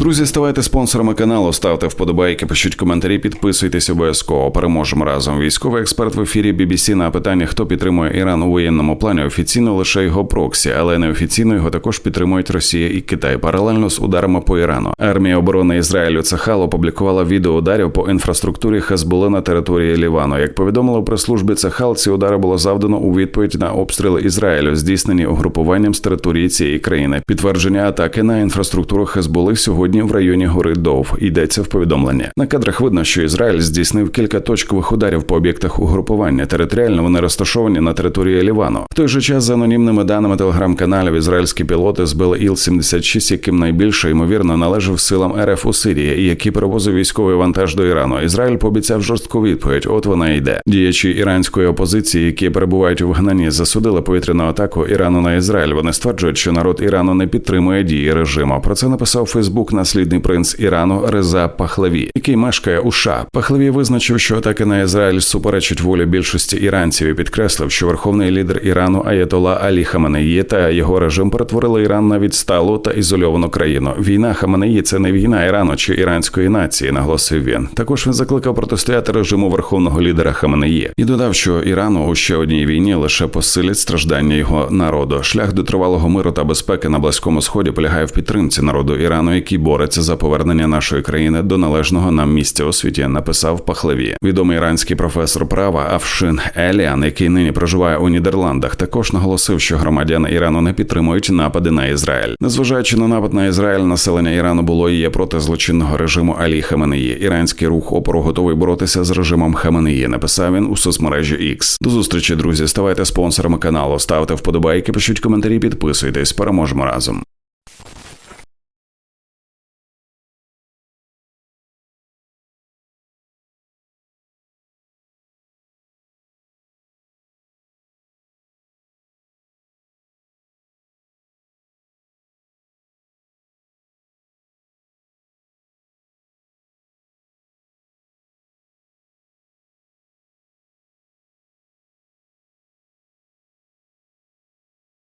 Друзі, ставайте спонсорами каналу, ставте вподобайки, пишіть коментарі, підписуйтесь обов'язково. Переможемо разом. Військовий експерт в ефірі BBC на питання, хто підтримує Іран у воєнному плані. Офіційно лише його проксі, але неофіційно його також підтримують Росія і Китай. Паралельно з ударами по Ірану. Армія оборони Ізраїлю Цахал опублікувала відео ударів по інфраструктурі Хезболи на території Лівану. Як повідомили у прес-службі Цахал, ці удари було завдано у відповідь на обстріли Ізраїлю, здійснені угрупуванням з території цієї країни. Підтвердження атаки на інфраструктуру Хезболи сьогодні в районі гори Дов. Йдеться в повідомленні. На кадрах видно, що Ізраїль здійснив кілька точкових ударів по об'єктах угрупування. Територіально вони розташовані на території Лівану. В той же час, за анонімними даними телеграм-каналів, ізраїльські пілоти збили Іл-76, яким найбільше ймовірно належав силам РФ у Сирії, які перевозив військовий вантаж до Ірану. Ізраїль пообіцяв жорстку відповідь. От вона йде. Діячі іранської опозиції, які перебувають у вигнанні, засудили повітряну атаку Ірану на Ізраїль. Вони стверджують, що народ Ірану не підтримує дії режиму. Про це написав Фейсбук наслідний принц Ірану Реза Пахлаві, який мешкає у США. Пахлаві визначив, що атаки на Ізраїль суперечать волі більшості іранців і підкреслив, що верховний лідер Ірану Аятола Алі Хаменеї та його режим перетворили Іран на відсталу та ізольовану країну. Війна Хаменеї – це не війна Ірану чи іранської нації, наголосив він. Також він закликав протистояти режиму верховного лідера Хаменеї і додав, що Ірану у ще одній війні лише посилять страждання його народу. Шлях до тривалого миру та безпеки на близькому сході полягає в підтримці народу Ірану, який бореться за повернення нашої країни до належного нам місця у світі. Написав Пахлеві. Відомий іранський професор права Авшин Еліан, який нині проживає у Нідерландах, також наголосив, що громадяни Ірану не підтримують напади на Ізраїль. Незважаючи на напад на Ізраїль, населення Ірану було і є проти злочинного режиму Алі Хаменеї. Іранський рух опору готовий боротися з режимом Хаменеї. Написав він у соцмережі X. До зустрічі, друзі. Ставайте спонсорами каналу, ставте вподобайки, пишіть коментарі, підписуйтесь. Переможемо разом.